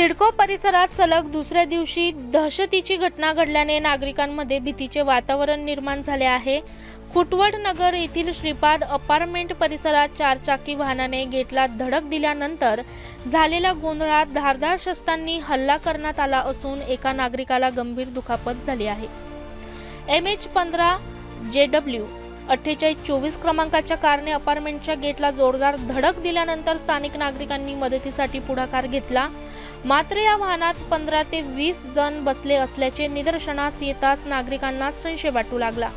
सिडको परिसरात सलग दुसऱ्या दिवशी दहशतीची घटना घडल्याने नागरिकांमध्ये भीतीचे वातावरण निर्माण झाले आहे. खुटवड नगर येथील श्रीपाद अपार्टमेंट परिसरात चारचाकी वाहनाने गेटला धडक दिल्यानंतर झालेल्या गोंधळात धारदार शस्त्रांनी हल्ला करण्यात आला असून एका नागरिकाला गंभीर दुखापत झाली आहे. एम एच पंधरा जे डब्ल्यू अठ्ठेचाळीस चोवीस क्रमांकाच्या कारने अपार्टमेंटच्या गेटला जोरदार धडक दिल्यानंतर स्थानिक नागरिकांनी मदतीसाठी पुढाकार घेतला. मात्र या वाहनात पंधरा ते वीस जण बसले असल्याचे निदर्शनास येताच नागरिकांना संशय वाटू लागला.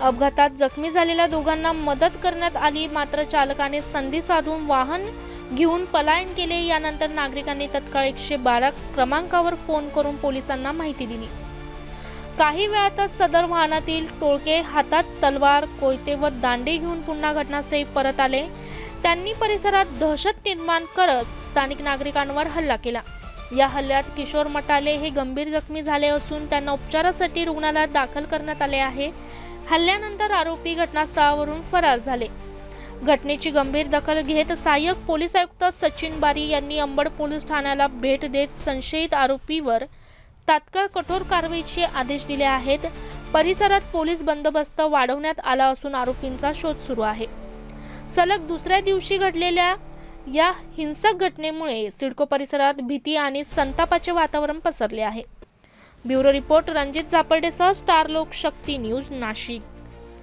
अपघातात जखमी झालेल्या दोघांना मदत करण्यात आली मात्र चालकाने संधी साधून वाहन घेऊन पलायन केले. यानंतर नागरिकांनी तत्काळ एकशे बारा क्रमांकावर फोन करून पोलिसांना माहिती दिली. काही वेळातच सदर वाहनातील टोळके हातात तलवार कोयते व दांडे घेऊन पुन्हा घटनास्थळी परत आले. त्यांनी परिसरात दहशत निर्माण करत स्थानिक नागरिकांवर हल्ला केला. या हल्ल्यात किशोर मटाले हे गंभीर जखमी झाले असून त्यांना उपचारासाठी रुग्णालयात दाखल करण्यात आले आहे. हल्ल्यानंतर आरोपी घटनास्थळावरून फरार झाले. घटनेची गंभीर दखल घेत सहाय्यक पोलीस आयुक्त सचिन बारी यांनी अंबड पोलीस ठाण्याला भेट देत संशयित आरोपीवर तात्काळ कठोर कारवाईचे आदेश दिले आहेत. परिसरात पोलीस बंदोबस्त वाढवण्यात आला असून आरोपींचा शोध सुरू आहे. सलग दुसऱ्या दिवशी घडलेल्या या हिंसक घटनेमुळे सिडको परिसरात भीती आणि संतापाचे वातावरण पसरले आहे. ब्युरो रिपोर्ट रणजित झापर्डेसह स्टार लोक शक्ती न्यूज नाशिक.